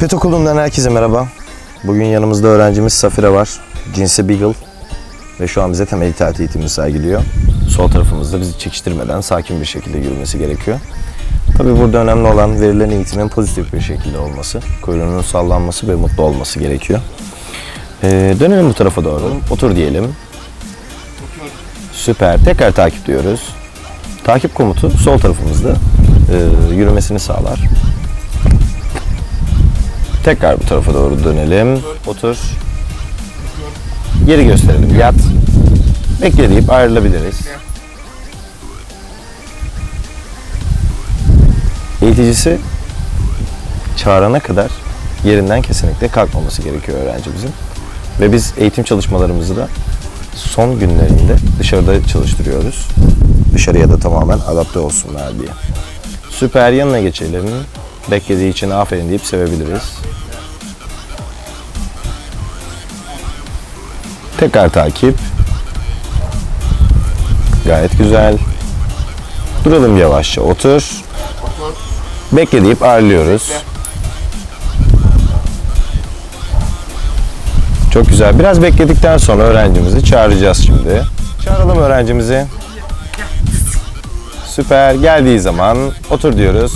Pet Okulu'ndan herkese merhaba. Bugün yanımızda öğrencimiz Safira var. Cinsi Beagle. Ve şu an bize temel itaat eğitimini sergiliyor. Sol tarafımızda bizi çekiştirmeden sakin bir şekilde yürümesi gerekiyor. Tabii burada önemli olan verilen eğitimin pozitif bir şekilde olması, kuyruğunun sallanması ve mutlu olması gerekiyor. Ee, dönelim bu tarafa doğru. Otur diyelim. Süper. Tekrar takip diyoruz. Takip komutu sol tarafımızda e, yürümesini sağlar. Tekrar bu tarafa doğru dönelim. Otur. Geri gösterelim. Yat. Bekle deyip ayrılabiliriz. Eğiticisi çağırana kadar yerinden kesinlikle kalkmaması gerekiyor öğrencimizin. Ve biz eğitim çalışmalarımızı da son günlerinde dışarıda çalıştırıyoruz. Dışarıya da tamamen adapte olsunlar diye. Süper yanına geçelim. Beklediği için aferin deyip sevebiliriz. Tekrar takip. Gayet güzel. Duralım yavaşça. Otur. Bekle deyip ağırlıyoruz. Çok güzel. Biraz bekledikten sonra öğrencimizi çağıracağız şimdi. Çağıralım öğrencimizi. Süper. Geldiği zaman otur diyoruz.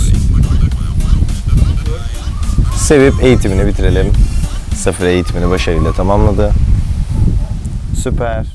Sevip eğitimini bitirelim. Sıfır eğitimini başarıyla tamamladı. Süper.